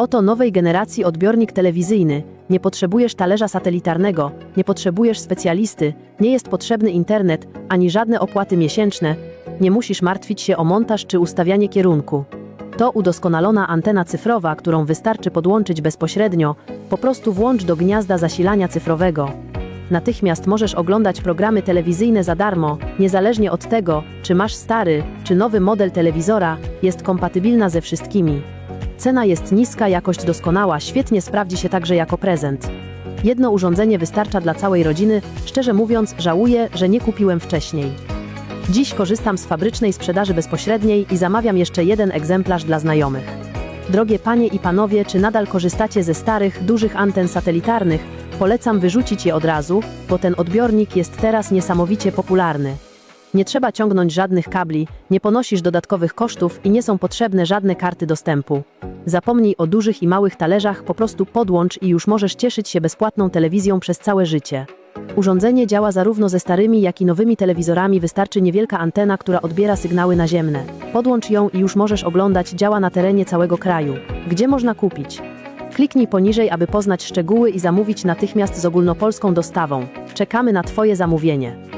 Oto nowej generacji odbiornik telewizyjny. Nie potrzebujesz talerza satelitarnego, nie potrzebujesz specjalisty, nie jest potrzebny internet, ani żadne opłaty miesięczne. Nie musisz martwić się o montaż czy ustawianie kierunku. To udoskonalona antena cyfrowa, którą wystarczy podłączyć bezpośrednio, po prostu włącz do gniazda zasilania cyfrowego. Natychmiast możesz oglądać programy telewizyjne za darmo, niezależnie od tego, czy masz stary, czy nowy model telewizora, jest kompatybilna ze wszystkimi. Cena jest niska, jakość doskonała, świetnie sprawdzi się także jako prezent. Jedno urządzenie wystarcza dla całej rodziny, szczerze mówiąc, żałuję, że nie kupiłem wcześniej. Dziś korzystam z fabrycznej sprzedaży bezpośredniej i zamawiam jeszcze jeden egzemplarz dla znajomych. Drogie panie i panowie, czy nadal korzystacie ze starych, dużych anten satelitarnych? Polecam wyrzucić je od razu, bo ten odbiornik jest teraz niesamowicie popularny. Nie trzeba ciągnąć żadnych kabli, nie ponosisz dodatkowych kosztów i nie są potrzebne żadne karty dostępu. Zapomnij o dużych i małych talerzach, po prostu podłącz i już możesz cieszyć się bezpłatną telewizją przez całe życie. Urządzenie działa zarówno ze starymi, jak i nowymi telewizorami, wystarczy niewielka antena, która odbiera sygnały naziemne. Podłącz ją i już możesz oglądać, działa na terenie całego kraju. Gdzie można kupić? Kliknij poniżej, aby poznać szczegóły i zamówić natychmiast z ogólnopolską dostawą. Czekamy na Twoje zamówienie.